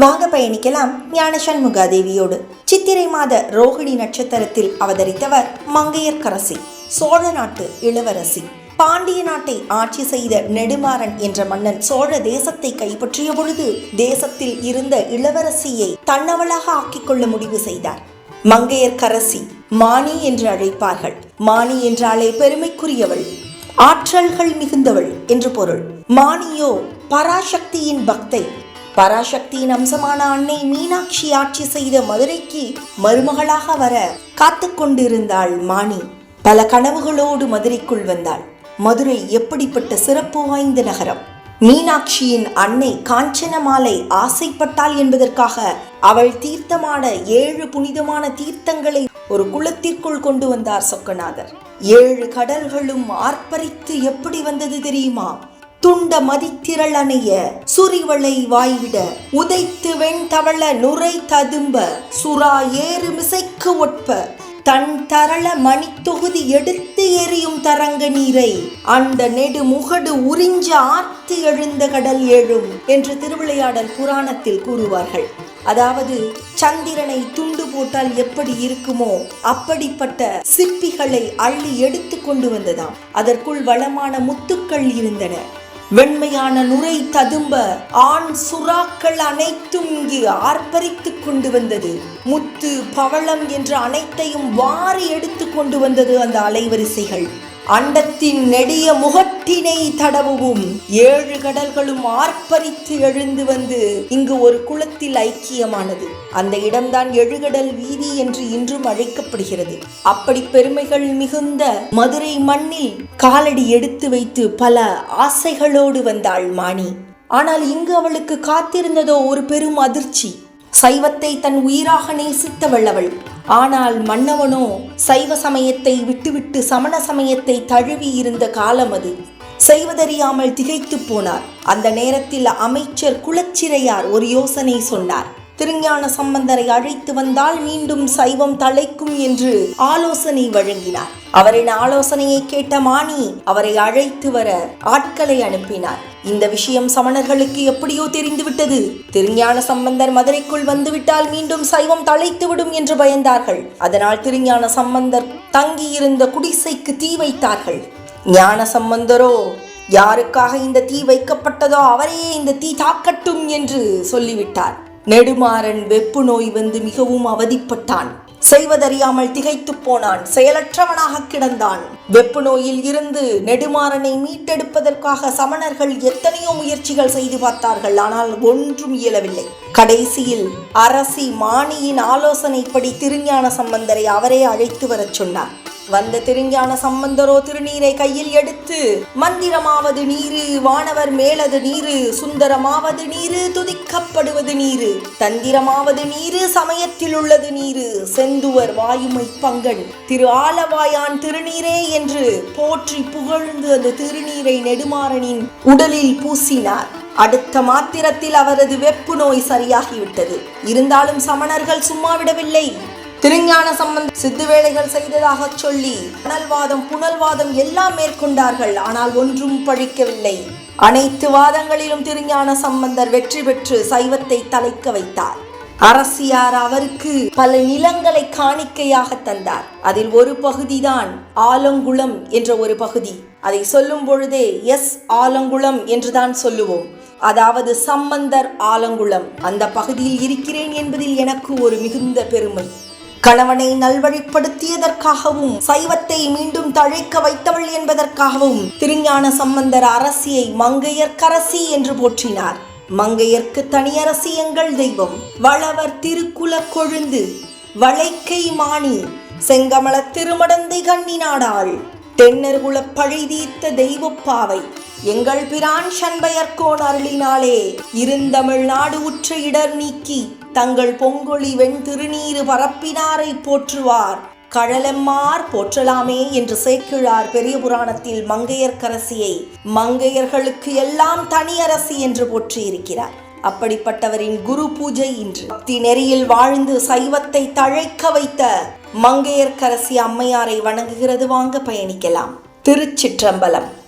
வாங்க பயணிக்கலாம் ஞானசண்முகாதேவியோடு சித்திரை மாத ரோகிணி நட்சத்திரத்தில் அவதரித்தவர் மங்கையர்க்கரசி சோழ நாட்டு இளவரசி. பாண்டிய நாட்டை ஆட்சி செய்த நெடுமாறன் என்ற மன்னன் சோழ தேசத்தை கைப்பற்றிய பொழுது தேசத்தில் இருந்த இளவரசியை தன்னவளாக ஆக்கிக் கொள்ள முடிவு செய்தார். மங்கையர்க்கரசி மானி என்று அழைப்பார்கள். மானி என்றாலே பெருமைக்குரியவள் ஆற்றல்கள் மிகுந்தவள் என்று பொருள். மானியோ பராசக்தியின் பக்தை பராசக்தியின் அம்சமான அன்னை மீனாட்சி ஆட்சி செய்த மதுரைக்கு மருமகளாக வர காத்து கொண்டிருந்தாள் மானி. பல கனவுகளோடு மதுரைக்குள் வந்தாள். மதுரை எப்படிப்பட்ட சிறப்பு வாய்ந்த நகரம். மீனாட்சியின் அன்னை காஞ்சனமாலை ஆசைப்பட்டாள் என்பதற்காக அவள் தீர்த்தமான ஏழு புனிதமான தீர்த்தங்களை ஒரு குளத்திற்குள் கொண்டு வந்தார் சொக்கநாதர். ஏழு கடல்களும் ஆர்ப்பரித்து எப்படி வந்தது தெரியுமா? துண்ட மதித்திரள் அணைய சுரிவளை வாய்விட உதைத்து வெண்தவள நுரை ததும்ப சுறா ஏறு மிசைக்கு ஒட்ப தன் தரள மணித்தொகுதி எடுத்து எரியும் தரங்க நீரை அந்த நெடு முகடு உறிஞ்ச ஆர்த்து எழுந்த கடல் எழும் என்று திருவிளையாடல் புராணத்தில் கூறுவார்கள். அதாவது சந்திரனை துண்டு போட்டால் எப்படி இருக்குமோ அப்படிப்பட்ட சிற்பிகளை அள்ளி எடுத்து கொண்டு வந்ததாம். அதற்குள் வளமான முத்துக்கள் இருந்தன. வெண்மையான நுரை ததும்ப ஆண் சுறாக்கள் அனைத்தும் இங்கு ஆர்ப்பரித்து கொண்டு வந்தது. முத்து பவளம் என்ற அனைத்தையும் வாரி எடுத்து கொண்டு வந்தது அந்த அலைவரிசைகள். அண்டத்தின் நெடிய முகட்டினை தடவுவும். ஏழு கடல்களும் ஆர்ப்பரித்து எழுந்து வந்து இங்கு ஒரு குளத்தில் ஐக்கியமானது. அந்த இடம்தான் எழுகடல் வீதி என்று இன்றும் அழைக்கப்படுகிறது. அப்படி பெருமைகள் மிகுந்த மதுரை மண்ணில் காலடி எடுத்து வைத்து பல ஆசைகளோடு வந்தாள் மாணி. ஆனால் இங்கு அவளுக்கு காத்திருந்ததோ ஒரு பெரும் அதிர்ச்சி. சைவத்தை தன் உயிராக நேசித்தவள் அவள். ஆனால் மன்னவனோ சைவ சமயத்தை விட்டுவிட்டு சமண சமயத்தை தழுவி இருந்த காலம் அது. செய்வதறியாமல் திகைத்து போனார். அந்த நேரத்தில் அமைச்சர் குலச்சிறையார் ஒரு யோசனை சொன்னார். திருஞான சம்பந்தரை அழைத்து வந்தால் மீண்டும் சைவம் தழைக்கும் என்று ஆலோசனை வழங்கினார். அவரின் ஆலோசனையை கேட்ட மாணி அவரை அழைத்து வர ஆட்களை அனுப்பினார். இந்த விஷயம் சமணர்களுக்கு எப்படியோ தெரிந்துவிட்டது. திருஞான சம்பந்தர் மதுரைக்குள் வந்துவிட்டால் மீண்டும் சைவம் தழைத்துவிடும் என்று பயந்தார்கள். அதனால் திருஞான சம்பந்தர் தங்கியிருந்த குடிசைக்கு தீ வைத்தார்கள். ஞான சம்பந்தரோ யாருக்காக இந்த தீ வைக்கப்பட்டதோ அவரையே இந்த தீ தாக்கட்டும் என்று சொல்லிவிட்டார். நெடுமாறன் வெப்பு நோய் வந்து மிகவும் அவதிப்பட்டான். செய்வதறியாமல் திகைத்து போனான். செயலற்றவனாக கிடந்தான். வெப்பு நோயில் இருந்து நெடுமாறனை மீட்டெடுப்பதற்காக சமணர்கள் எத்தனையோ முயற்சிகள் செய்து பார்த்தார்கள். ஆனால் ஒன்றும் இயலவில்லை. கடைசியில் அரசி மாணியின் ஆலோசனைப்படி திருஞான சம்பந்தரை அவரே அழைத்து வரச் சொன்னார். வந்த திருஞான சம்பந்தரோ திருநீரை கையில் எடுத்து மந்திரமாவது நீரு வானவர் மேலது நீரு சுந்தரமாவது நீரு துதிக்கப்படுவது நீரு தந்திரமாவது நீரு சமயத்தில் உள்ளது நீரு செந்துவர் வாயுமை பங்கன் திரு ஆலவாயான் திருநீரே என்று போற்றி புகழ்ந்து அந்த திருநீரை நெடுமாறனின் உடலில் பூசினார். அடுத்த மாத்திரத்தில் அவரது வெப்பு நோய் சரியாகிவிட்டது. இருந்தாலும் சமணர்கள் சும்மா விடவில்லை திருஞான சம்பந்த சித்து வேலைகள் செய்ததாக சொல்லி புனல்வாதம் புனல்வாதம் எல்லாம் மேற்கொண்டார்கள். ஆனால் ஒன்றும் பழிக்கவில்லை அனைத்து வாதங்களிலும் திருஞான சம்பந்தர் வெற்றி பெற்று சைவத்தை தலைக்க வைத்தார். அரசியார் அவருக்கு பல நிலங்களை காணிக்கையாக தந்தார். அதில் ஒரு பகுதிதான் ஆலங்குளம் என்ற ஒரு பகுதி. அதை சொல்லும் பொழுதே எஸ் ஆலங்குளம் என்றுதான் சொல்லுவோம். அதாவது சம்பந்தர் ஆலங்குளம். அந்த பகுதியில் இருக்கிறேன் என்பதில் எனக்கு ஒரு மிகுந்த பெருமை. கணவனை நல்வழிப்படுத்தியதற்காகவும் சைவத்தை மீண்டும் தழைக்க வைத்தவள் என்பதற்காகவும் திருஞான சம்பந்தர் அரசியை மங்கையர்க்கரசி என்று போற்றினார். மங்கையர்க்கு தனியரசி எங்கள் தெய்வம். வளவர் திருக்குல கொழுந்து வளைக்கை மாணி செங்கமல திருமடந்தை கண்ணினாடாள். தென்னர்குல பழி தீர்த்த தெய்வப்பாவை எங்கள் பிரான் சண்பயர்கோன் அருளினாலே இருந்தமிழ் நாடு உற்ற இடர் நீக்கி தங்கள் பொங்கொழி வெண் திருநீறு பரப்பினாரை போற்றுவார். கழலெம்மார் போற்றலாமே என்று சேக்கிழார் பெரிய புராணத்தில் மங்கையர்க்கரசியை. மங்கையர்களுக்கு எல்லாம் தனி அரசி என்று போற்றியிருக்கிறார். அப்படிப்பட்டவரின் குரு பூஜை இன்று. பக்தி நெறியில் வாழ்ந்து சைவத்தை தழைக்க வைத்த மங்கையர்க்கரசி அம்மையாரை வணங்குகிறது வாங்க பயணிக்கலாம். திருச்சிற்றம்பலம்.